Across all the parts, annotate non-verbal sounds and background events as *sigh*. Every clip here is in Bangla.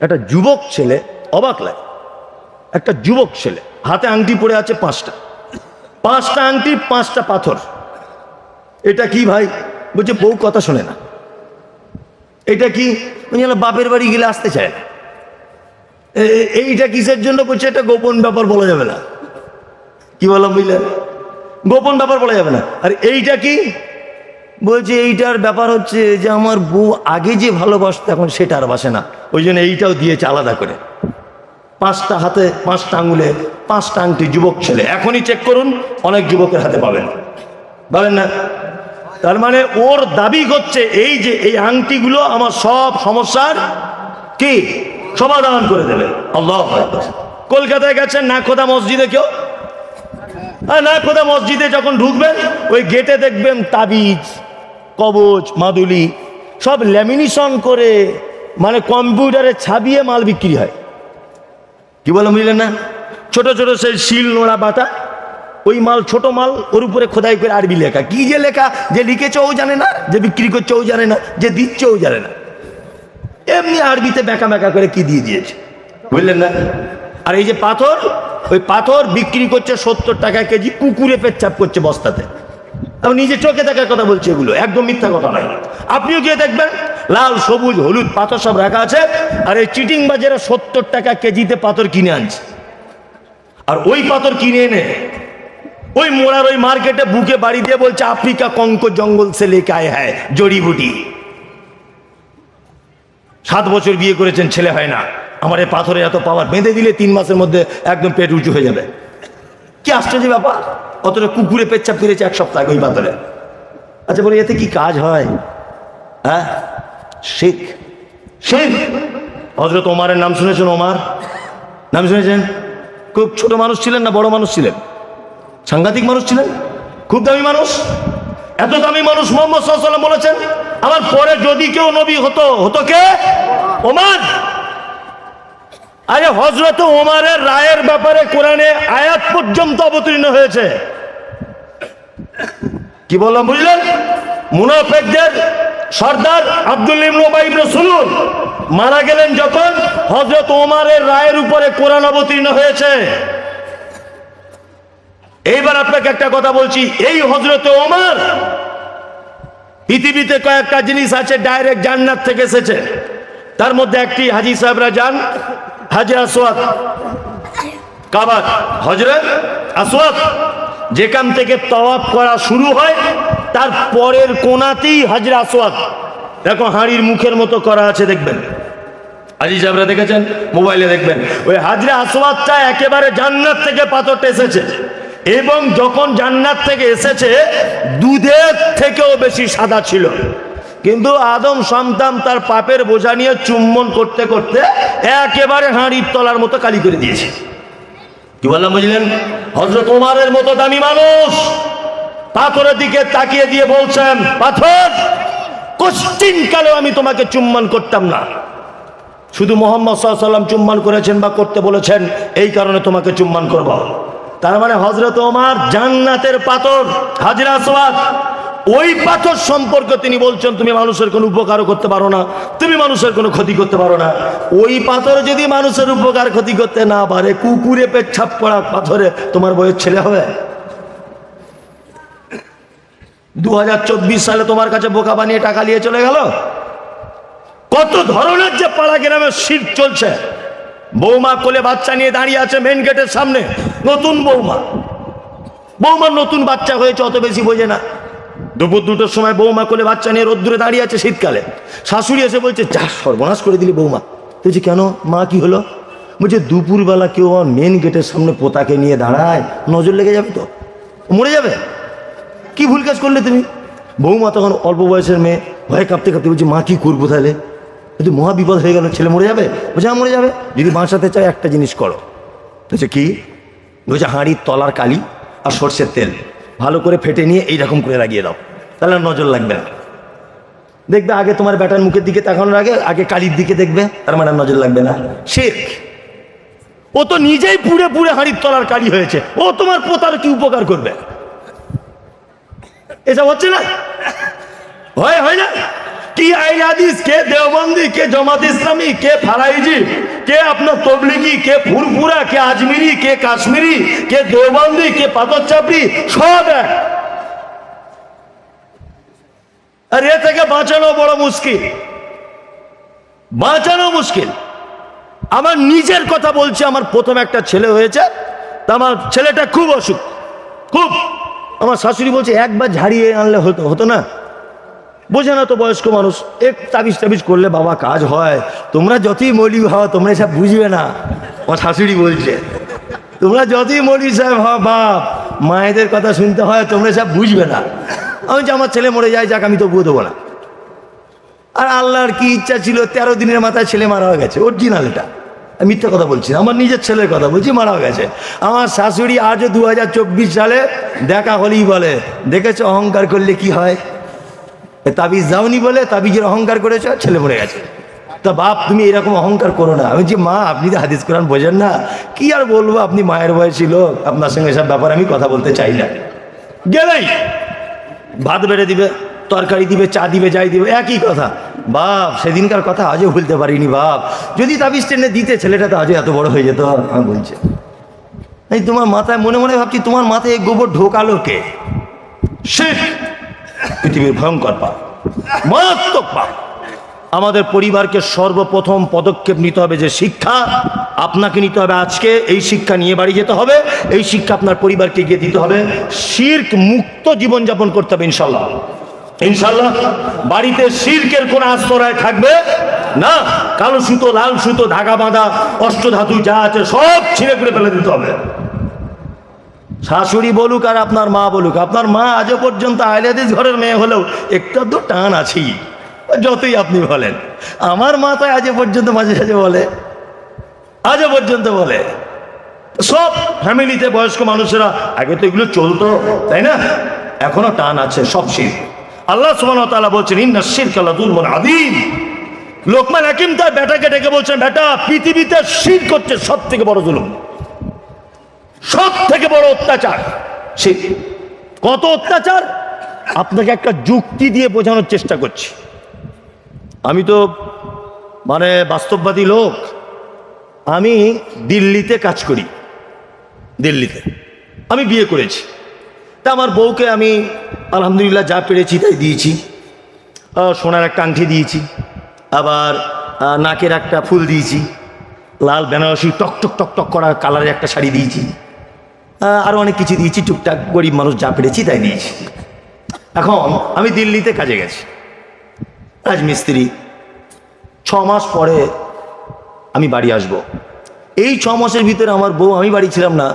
একটা যুবক ছেলে, অবাক লাগে। একটা যুবক ছেলে, হাতে আংটি পড়ে আছে পাঁচটা। পাঁচটা আংটি, পাঁচটা পাথর। এটা কি ভাই? বলছে, বউ কথা শোনে না। এটা কি? বাপের বাড়ি গেলে আসতে চায় না। এইটা কিসের জন্য? বলছে, এটা গোপন ব্যাপার বলা যাবে না। কি বললাম বুঝলেন গোপন ব্যাপার বলা যাবে না। আর এইটা কি? বলছে, এইটার ব্যাপার হচ্ছে যে আমার বউ আগে যে ভালোবাসতো, এখন সেটা আর বাসে না। ওই জন্য এইটাও দিয়েছে আলাদা করে। পাঁচটা হাতে, পাঁচটা আঙুলে, পাঁচটা আংটি যুবক ছেলে। এখনই চেক করুন, অনেক যুবকের হাতে পাবেন। পাবেন না? তার মানে ওর দাবি করছে এই যে এই আংটিগুলো আমার সব সমস্যার কি? সমাধান করে দেবে। আল্লাহ কলকাতায় গেছেন, না খোদা মসজিদে কেউ? আর না খোদা মসজিদে যখন ঢুকবেন, ওই গেটে দেখবেন তাবিজ। কবচ, মাদুলি, সব ল্যামিনেশন করে মানে কম্পিউটারে ছাবিয়ে মাল বিক্রি হয়। কি বলে বুঝলেন না? ছোট ছোট সেই শিল, নোড়া বাটা ওই মাল, ছোট মাল, ওর উপরে খোদাই করে আরবি লেখা। কি যে লেখা? যে লিখেছে ও জানে না, যে বিক্রি করছে ও জানে না, যে দিচ্ছে ও জানে না। এমনি আরবিতে ব্যাকা ব্যাকা করে কি দিয়ে দিয়েছে? বুঝলেন না? আর এই যে পাথর, ওই পাথর বিক্রি করছে সত্তর টাকা কেজি, কুকুরে পেচ্ছাপ করছে বস্তাতে। আমি নিজে চোখে দেখার কথা বলছি এগুলো, একদম মিথ্যা কথা নয়। আপনিও গিয়ে দেখবেন, লাল, সবুজ, হলুদ, পাথর সব রাখা আছে, আর এই চিটিং বাজারে সত্তর টাকা কেজিতে পাথর কিনে আনছে। আর ওই পাথর কিনে এনে, ওই মোড়ার ওই মার্কেটে বুকে বাড়ি দিয়ে বলছে, আফ্রিকা কঙ্ক জঙ্গল সে লেকে আয় হ্যায় জড়িবুটি সাত বছর বিয়ে করেছেন, ছেলে হয় না। আমার এই পাথরে এত পাওয়ার বেঁধে দিলে তিন মাসের মধ্যে একদম পেট উঁচু হয়ে যাবে। কি আশ্চর্য ব্যাপার। অতটা কুকুরে পেচ্ছাপ ফিরেছে এক সপ্তাহ ওই পাথরে আচ্ছা বলে, এতে কি কাজ হয়? হ্যাঁ? শেখ। শেখ? হজরত ওমারের নাম শুনেছেন ওমার? নাম শুনেছেন? খুব ছোট মানুষ ছিলেন না, বড় মানুষ ছিলেন? সাংঘাতিক মানুষ ছিলেন? খুব দামি মানুষ? এত দামি মানুষ মোহাম্মদ সাল্লাম বলেছেন, আমার পরে যদি কেউ নবী হতো হতো কে? ওমান আরে হজরত ওমারের রায়ের ব্যাপারে কোরআনে আয়াত পর্যন্ত অবতীর্ণ হয়েছে। কি বললাম? বুঝলেন? মুনাফেকদের সর্দার আব্দুল সুলুন মারা গেলেন যখন হজরত ওমারের রায়ের উপরে কোরআন অবতীর্ণ হয়েছে। এইবার আপনাকে একটা কথা বলছি, এই হজরতে ওমর পৃথিবীতে কয়েকটা জিনিস আছে, ডাইরেক্ট জান্নাত থেকে এসেছে। তার মধ্যে একটি, হাজি সাহেবরা যান, হাজি আসওয়াদ। কাবাত হজরত আসওয়াদ। যেখান থেকে তওয়াফ করা শুরু হয়, তার পরের কোনাতেই হাজরা আসওয়াদ। দেখো হাঁড়ির মুখের মতো করা আছে, দেখবেন। আজি সাহেবরা দেখেছেন? মোবাইলে দেখবেন। ওই হাজরা আসওয়াদটা একেবারে জান্নাত থেকে পাথরটা এসেছে। এবং যখন জান্নাত থেকে এসেছে, দুধের থেকেও বেশি সাদা ছিল। কিন্তু আদম সন্তান তার পাপের বোঝা নিয়ে চুম্বন করতে করতে একেবারে হাঁড়ির তলার মতো কালি করে দিয়েছে। কি বললাম, বুঝলেন? হজরত উমারের মতো দামি মানুষ। পাথরের দিকে তাকিয়ে দিয়ে বলছেন, পাথর কোশ্চিন কালেও আমি তোমাকে চুম্বন করতাম না। শুধু মোহাম্মদ সাল্লাম চুম্বন করেছেন বা করতে বলেছেন, এই কারণে তোমাকে চুম্বন করব। তার মানে হজরত ওমার জান্নাতের পাথর, হাজরা সোয়াদ ওই পাথর সম্পর্কে তিনি বলছেন, তুমি মানুষের কোনো উপকারও করতে পারো না, তুমি মানুষের কোনো ক্ষতি করতে পারো না। ওই পাথর যদি মানুষের উপকার ক্ষতি করতে না পারে, কুকুরে পেচ্ছাপ পড়া পাথরে তোমার বইয়ের ছেলে হবে? দু হাজার চব্বিশ সালে তোমার কাছে বোকা বানিয়ে টাকা নিয়ে চলে গেল? কত ধরনের যে পাড়া গ্রামে শীত চলছে। বৌমা কোলে বাচ্চা নিয়ে দাঁড়িয়ে আছে মেন গেটের সামনে, নতুন বৌমা। বৌমার নতুন বাচ্চা হয়েছে, অত বেশি বোঝে না। দুপুর দুটোর সময় বৌমা কোলে বাচ্চা নিয়ে রোদ্দুরে দাঁড়িয়ে আছে শীতকালে। শাশুড়ি এসে বলছে, যা সর্বনাশ করে দিলি বৌমা। বলছে, কেন? মা কি হলো? বলছে, দুপুরবেলা কেউ আমার মেন গেটের সামনে পোতাকে নিয়ে দাঁড়ায়, নজর লেগে যাবে তো? মরে যাবে? কি ভুল কাজ করলে তুমি? বৌমা তখন অল্প বয়সের মেয়ে, ভয়ে কাঁপতে কাঁপতে বলছে, মা কি করব তাহলে? যদি মহা বিপদ হয়ে গেল, ছেলে মরে যাবে? বলছে হ্যাঁ মরে যাবে। যদি বাঁচাতে চায় একটা জিনিস করো। বলছে, কি? বলছে, হাঁড়ির তলার কালি আর সর্ষের তেল। ভালো করে ফেটে নিয়ে এইরকম করে লাগিয়ে দাও। তাহলে নজর লাগবে না। দেখবে আগে তোমার ব্যাটার মুখের দিকে তাকানোর আগে আগে কালির দিকে দেখবে, তার মানে নজর লাগবে না। শেখ, ও তো নিজেই পুড়ে পুড়ে হাঁড়ির তলার কালি হয়েছে। ও তোমার পোতার কি উপকার করবে? এসব হচ্ছে না? হয় হয় না? কি আইন হাদিস, কে দেওবন্দি, কে জমাত ইসলামী, কে ফারাইজি, কে আপনার তবলিগি, কে ফুরফুরা, কে আজমিরি, কে কাশ্মীরি, কে দেওবন্দি, কে পাথর চাপড়ি সব এক। আর এ থেকে বাঁচানো বড় মুশকিল। বাঁচানো মুশকিল। আমার নিজের কথা বলছি, আমার প্রথম একটা ছেলে হয়েছে, তা আমার ছেলেটা খুব অসুখ, খুব। আমার শাশুড়ি বলছে, একবার ঝাড়িয়ে আনলে হতো হতো না? বোঝে না তো বয়স্ক মানুষ। এক তাবিজ টাবিজ করলে বাবা কাজ হয়। তোমরা যতই মলি হও, তোমরা এসব বুঝবে না। আমার শাশুড়ি বলছে, তোমরা যতই মলি সাহেব হও, বাপ, মায়েদের কথা শুনতে হয়, তোমরা সব বুঝবে না। আমি যে আমার ছেলে মরে যায় যাক, আমি তো বুঝে দেবো না। আর আল্লাহর কি ইচ্ছা ছিল, তেরো দিনের মাথায় ছেলে মারা হয়ে গেছে অরিজিনাল এটা। আমি মিথ্যা কথা বলছি আমার নিজের ছেলের কথা বলছি, মারা গেছে। আমার শাশুড়ি আজও দু হাজার চব্বিশ সালে দেখা হলেই বলে, দেখেছ, অহংকার করলে কি হয়? তাবিজ যাওনি বলে তাবিজের অহংকার করেছ ছেলে মরে গেছে। তা বাপ তুমি এরকম অহংকার করো না। আমি যে মা আপনি তো হাদিস কোরআন বোঝেন না কি আর বলব? আপনি মায়ের বয়স ছিল আপনার সঙ্গে সব ব্যাপারে আমি কথা বলতে চাই না। গেলেই। ভাত বেড়ে দিবে তরকারি দিবে চা দিবে যাই দিবে একই কথা। বাপ সেদিনকার কথা আজও ভুলতে পারিনি বাপ। যদি তাবিজ টেনে দিতে ছেলেটা তো আজও এত বড় হয়ে যেত আমি বলছে। এই তোমার মাথায় মনে মনে ভাবছি তোমার মাথায় গোবর ঢোকালো কে? শেখ পৃথিবীর ভয়ঙ্কর পাপ, মারাত্মক পাপ। আমাদের পরিবারকে সর্বপ্রথম পদক্ষেপ নিতে হবে যে শিক্ষা আপনাকে নিতে হবে আজকে, এই শিক্ষা নিয়ে বাড়ি যেতে হবে, এই শিক্ষা আপনার পরিবারকে গিয়ে দিতে হবে। শির্ক মুক্ত জীবনযাপন করতে হবে ইনশাল্লাহ। ইনশাল্লাহ বাড়িতে শির্কের কোন আশ্রয় থাকবে না। কালো সুতো, লাল সুতো, ধাগা বাঁধা, অষ্টধাতু যা আছে সব ছিঁড়ে করে ফেলে দিতে হবে। শাশুড়ি বলুক আর আপনার মা বলুক, আপনার মা আজও পর্যন্ত আইলাদিস ঘরের মেয়ে হলেও একটু তো টান আছেই। যতই আপনি বলেন। আমার মা তো আজও পর্যন্ত মাঝে সাঝে বলে। আজও পর্যন্ত বলে। সব ফ্যামিলিতে বয়স্ক মানুষেরা, আগে তো এগুলো চলতো, তাই না? এখনও টান আছে, সব শির। আল্লাহ সুবহান তাআলা বলছেন, ইন্না শিরকা লাযুলমুন আযীম। লোকমান হাকিম তার বেটাকে ডেকে বলছেন, বেটা, পৃথিবীতে শির করছে সব থেকে বড় জুলুম। সব থেকে বড় অত্যাচার? সে কত অত্যাচার? আপনাকে একটা যুক্তি দিয়ে বোঝানোর চেষ্টা করছি। আমি তো মানে বাস্তববাদী লোক। আমি দিল্লিতে কাজ করি। দিল্লিতে। আমি বিয়ে করেছি। তা আমার বউকে আমি আলহামদুলিল্লাহ যা পেরেছি তাই দিয়েছি। সোনার একটা আংটি দিয়েছি। আবার নাকের একটা ফুল দিয়েছি। লাল বেনারসি টক টক টক টক করা কালারের একটা শাড়ি দিয়েছি। আরও অনেক কিছু দিয়েছি, টুকটাক গরিব মানুষ যা পেরেছি তাই দিয়েছি। এখন আমি দিল্লিতে কাজে গেছি। রাজমিস্ত্রি, ছ মাস পরে আমি বাড়ি আসব। এই ছ মাসের ভিতরে আমার বউ, আমি বাড়ি ছিলাম না।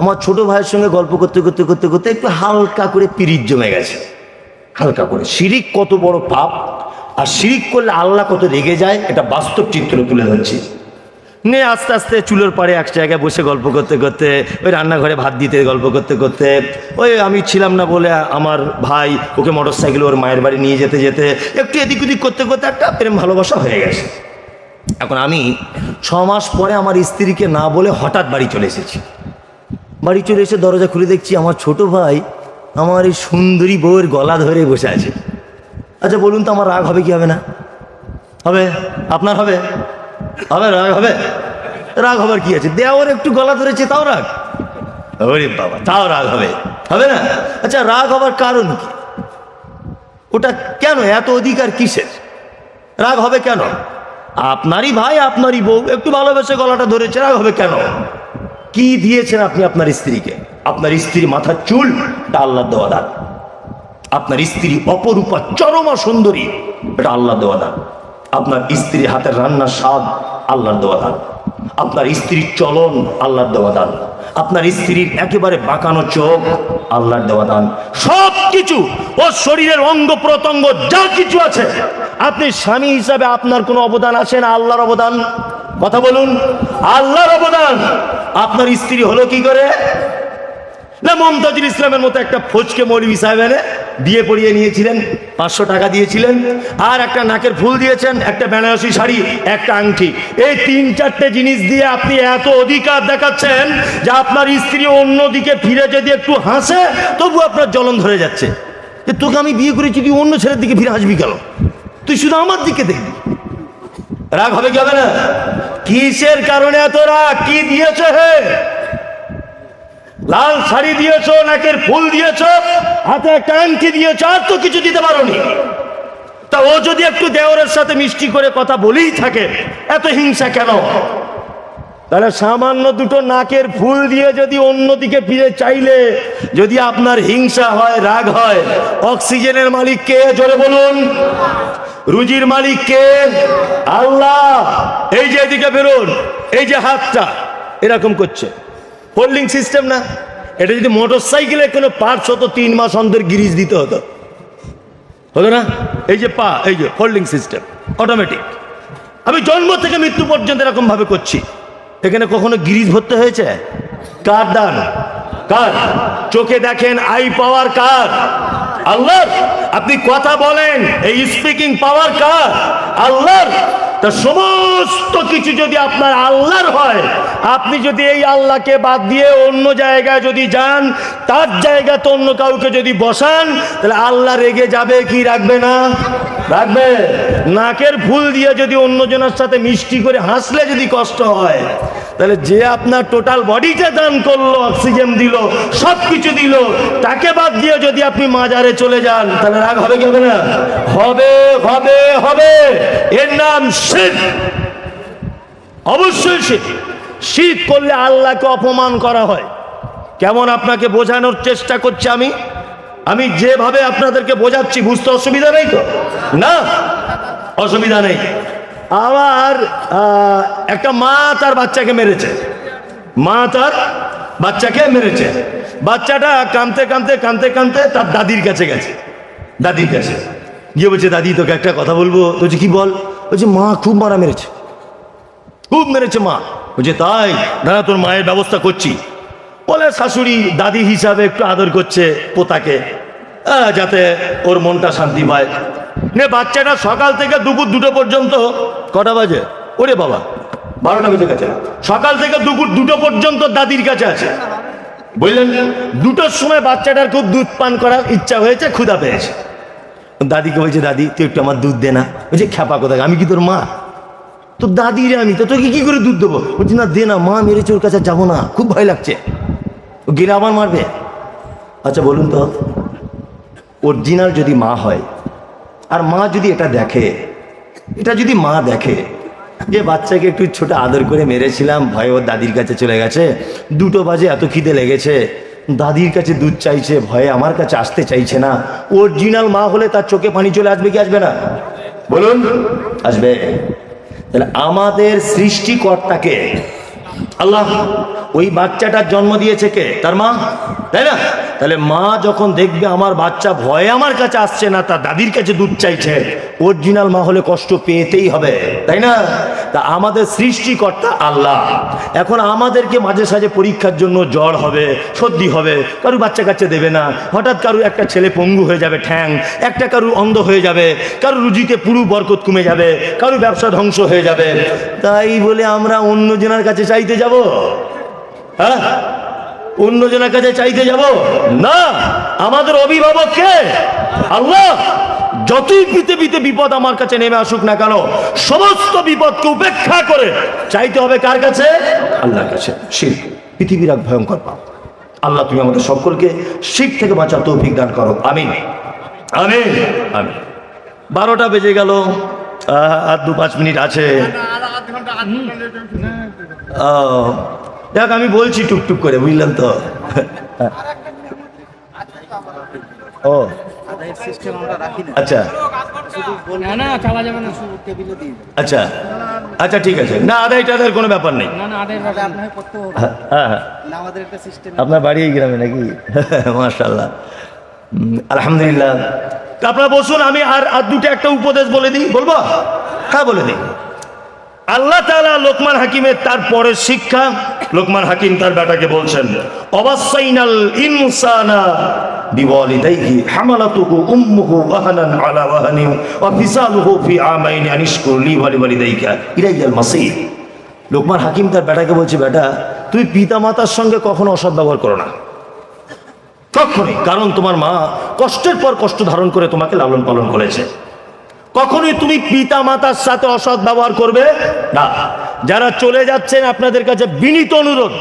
আমার ছোট ভাইয়ের সঙ্গে গল্প করতে করতে করতে করতে একটু হালকা করে পিরিত জমে গেছে। হালকা করে। শিরিক কত বড় পাপ, আর শিরিক করলে আল্লাহ কত রেগে যায়, এটা বাস্তব চিত্র তুলে ধরছি। নে আস্তে আস্তে চুলোর পাড়ে এক জায়গায় বসে গল্প করতে করতে, ওই রান্নাঘরে ভাত দিতে গল্প করতে করতে, ওই আমি ছিলাম না বলে আমার ভাই ওকে মোটর সাইকেল ওর মায়ের বাড়ি নিয়ে যেতে যেতে একটু এদিক ওদিক করতে করতে একটা প্রেম ভালোবাসা হয়ে গেছে। এখন আমি ছ মাস পরে আমার স্ত্রীকে না বলে হঠাৎ বাড়ি চলে এসেছি। বাড়ি চলে এসে দরজা খুলে দেখছি আমার ছোট ভাই আমার এই সুন্দরী বউয়ের গলা ধরে বসে আছে। আচ্ছা বলুন তো আমার রাগ হবে কি হবে না? হবে? আপনার হবে? হবে, রাগ হবে? রাগ হবার কি আছে? দেওয়ার একটু গলা ধরেছে তাও রাগ? ওরে বাবা তাও রাগ হবে? হবে না? আচ্ছা রাগ হবার কারণ কি? ওটা কেন? এত অধিকার কিসের? রাগ হবে কেন? আপনারই ভাই আপনারই বউ একটু ভালোবেসে গলাটা ধরেছে রাগ হবে কেন? কি দিয়েছেন আপনি আপনার স্ত্রীকে? আপনার স্ত্রী মাথার চুল এটা আল্লাহ দেওয়া দান। আপনার স্ত্রী অপরূপা চরমা সুন্দরী এটা আল্লাহ দেওয়া দান। আপনার স্ত্রী হাতের রান্নার স্বাদ আল্লাহর দেওয়া দান। আপনার স্ত্রীর চলন আল্লাহর দেওয়া দান আপনার স্ত্রীর একেবারে বাঁকানো চোখ আল্লাহর দেওয়া দান সব কিছু ওর শরীরের অঙ্গ প্রত্যঙ্গ, যা কিছু আছে। আপনি স্বামী হিসাবে আপনার কোনো অবদান আছে না আল্লাহর অবদান? কথা বলুন। আল্লাহর অবদান। আপনার স্ত্রী হলো কি করে? না, মমতাজুল ইসলামের মতো একটা ফোজকে মৌলবী সাহেব এনে বিয়ে পড়িয়ে নিয়েছিলেন, পাঁচশো টাকা দিয়েছিলেন, আর একটা নাকের ফুল দিয়েছেন, একটা বেনারসি শাড়ি, একটা আংটি। এই তিন চারটে জিনিস দিয়ে আপনি এত অধিকার দেখাচ্ছেন যে আপনার স্ত্রী অন্যদিকে ফিরে যদি একটু হাসে, তবু আপনার জ্বলন ধরে যাচ্ছে। যে তোকে আমি বিয়ে করেছি, তুই অন্য ছেলের দিকে ফিরে হাসবি কেন? তুই শুধু আমার দিকে দেখবি। রাগ হবে কি হবে না? কিসের কারণে এত রাগ? কি দিয়েছে হে? লাল শাড়ি দিয়েছ, নাকের ফুল দিয়েছ, হাতে একটা আংটি দিয়েছ, আর তো কিছু দিতে পারোনি। তা ও যদি একটু দেওরের সাথে মিষ্টি করে কথা বলেই থাকে, এত হিংসা কেন? তাহলে সামান্য দুটো নাকের ফুল দিয়ে যদি অন্যদিকে ফিরে চাইলে, যদি আপনার হিংসা হয়, রাগ হয়, অক্সিজেনের মালিক কে? জোরে বলুন। রুজির মালিক কে? আল্লাহ। এই যে এদিকে বেরোন, এই যে হাতটা, এরকম করছে। হোল্ডিং সিস্টেম না। এটা যদি মোটর সাইকেলে কোনো পার্টস হতো, তিন মাস অন্তর গিরিজ দিতে হতো। হলো না? এই যে পা, এই যে হোল্ডিং সিস্টেম অটোমেটিক আমি জন্ম থেকে মৃত্যু পর্যন্ত এরকম ভাবে করছি। এখানে কখনো গিরিজ ভরতে হয়েছে? কার দান? কার? চোখে দেখেন আই পাওয়ার কার? আল্লাহর? আপনি কথা বলেন, এই স্পিকিং পাওয়ার কার? আল্লাহর? তা সমস্ত কিছু যদি আপনার আল্লাহর হয়, আপনি যদি এই আল্লাহকে বাদ দিয়ে অন্য জায়গায় যদি যান, তার জায়গাতে অন্য কাউকে যদি বসান, তাহলে আল্লাহ রেগে যাবে, কি রাখবে না? রাখবে? নাকের ফুল দিয়ে যদি অন্যজনের সাথে মিষ্টি করে হাসলে যদি কষ্ট হয়, তাহলে যে আপনার টোটাল বডিটা দান করল অক্সিজেন দিল সব কিছু দিল, তাকে বাদ দিয়ে যদি আপনি মাজারে চলে যান, তাহলে রাগ হবে কি হবে না? হবে হবে হবে। এর নাম শিখ অবশ্যই শীত শীত করলে আল্লাহকে অপমান করা হয়। কেমন আপনাকে বোঝানোর চেষ্টা করছি আমি? আমি যেভাবে আপনাদেরকে বোঝাচ্ছি, বুঝতে অসুবিধা নেই তো? না, অসুবিধা নেই। আবার একটা মা তার বাচ্চাকে মেরেছে। মা তার বাচ্চাকে মেরেছে। বাচ্চাটা কাঁদতে কাঁদতে কাঁদতে কাঁদতে তার দাদির কাছে গেছে। দাদির কাছে। গিয়ে বলছে, দাদি, তোকে একটা কথা বলব? বলছে, কি বল? বলছে, মা খুব মারা মেরেছে। খুব মেরেছে মা। বলছে তাই, দাদা তোর মায়ের ব্যবস্থা করছি। বলে শাশুড়ি দাদি হিসাবে একটু আদর করছে পোতাকে। যাতে ওর মনটা শান্তি পায়। নে, বাচ্চাটা সকাল থেকে দুপুর দুটো পর্যন্ত, কটা বাজে? ওরে বাবা, বারোটা বেজে গেছে। সকাল থেকে দুপুর দুটো পর্যন্ত দাদির কাছে আছে। বুঝলেন? দুটোর সময় বাচ্চাটার খুব দুধ পান করার ইচ্ছা হয়েছে, ক্ষুধা পেয়েছে। দাদিকে বলছে, দাদি, তুই একটু আমার দুধ দে না। বলছে, খ্যাপা কোথায় আমি কি তোর মা? তো দাদি রে আমি, তো তোকে কি করে দুধ দেবো? বলছি, না, দে না, মা মেরেছে ওর কাছে যাব না, খুব ভয় লাগছে। ও গেলে আবার মারবে। আচ্ছা বলুন তো অরিজিনাল যদি মা হয়, আর মা যদি এটা দেখে, এটা যদি মা দেখে, যে বাচ্চাকে একটু ছোট আদর করে মেরেছিলাম, ভয় ওর দাদির কাছে চলে গেছে, দুটো বাজে এত খিদে লেগেছে, দাদির কাছে দুধ চাইছে, ভয়ে আমার কাছে আসতে চাইছে না অরিজিনাল মা হলে তার চোখে পানি চলে আসবে কি আসবে না? বলুন, আসবে। তাহলে আমাদের সৃষ্টিকর্তাকে আল্লাহ ওই বাচ্চাটার জন্ম দিয়েছে কে? তার মা? তাই না? তাহলে মা যখন দেখবে আমার বাচ্চা ভয়ে আমার কাছে আসছে না, তার দাদির কাছে দুধ চাইছে, অরিজিনাল মা হলে কষ্ট পেতেই হবে, তাই না? তা আমাদের সৃষ্টিকর্তা আল্লাহ। এখন আমাদেরকে মাঝে সাঝে পরীক্ষার জন্য জ্বর হবে, সর্দি হবে কারু বাচ্চা কাচ্চা দেবে না। হঠাৎ কারু একটা ছেলে পঙ্গু হয়ে যাবে, ঠ্যাং। একটা কারু অন্ধ হয়ে যাবে কারু রুজিতে পুরু বরকত কমে যাবে কারু ব্যবসা ধ্বংস হয়ে যাবে। তাই বলে আমরা অন্যজনের কাছে চাইতে যাব? হ্যাঁ? অন্যজনের কাছে চাইতে যাব? না। আমাদের অভিভাবক কে? আল্লাহ। যতই পৃথিবীতে বিপদ আমার কাছে নেমে আসুক না কেন সমস্ত বিপদকে উপেক্ষা করে চাইতে হবে কার কাছে? আল্লাহর কাছে। শিখ পৃথিবীর এক ভয়ঙ্কর পাপ। আল্লাহ তুমি আমাদের সকলকে শিখ থেকে বাঁচার তৌফিক দান করো। আমি আমি আমিন। বারোটা বেজে গেল। আর দু পাঁচ মিনিট আছে। দেখ আমি বলছি টুকটুক করে বুঝলেন তো। ও। আচ্ছা। আচ্ছা। আচ্ছা ঠিক আছে। না আদায় টাদার কোনো ব্যাপার নেই। না না আদের তাহলে আপনাকে করতে হবে। হ্যাঁ হ্যাঁ হ্যাঁ। না আমাদের একটা সিস্টেম আপনার বাড়ি এই গ্রামে নাকি? *laughs* মাশাল্লাহ উম, আলহামদুলিল্লাহ। তা আপনারা বসুন আমি আর আর দুটো একটা উপদেশ বলে দিই। বলব? হ্যাঁ বলে দিই। আল্লাহ তাআলা লোকমান হাকিমের তার পরের শিক্ষা লোকমান হাকিম তার বেটাকে বলছেন, অবাসাইনাল ইনসানা বিওয়ালিদাইহি হামালাতুহু উম্মুহু ওয়াহানান আলা ওয়াহানিন ওয়া ফিসালুহু ফি আমাইনি আনিশকুর লি ওয়া লিওয়ালিদাইকা ইলাইয়াল মাসীর লোকমান হাকিম তার বেটাকে বলছে, বেটা, তুই পিতা মাতার সঙ্গে কখনো অসৎ ব্যবহার করো না। কখনই। কারণ তোমার মা কষ্টের পর কষ্ট ধারণ করে তোমাকে লালন পালন করেছে। কখনোই তুমি পিতা মাতার সাথে অসৎ ব্যবহার করবে না। যারা চলে যাচ্ছেন, আপনাদের কাছে বিনীত অনুরোধ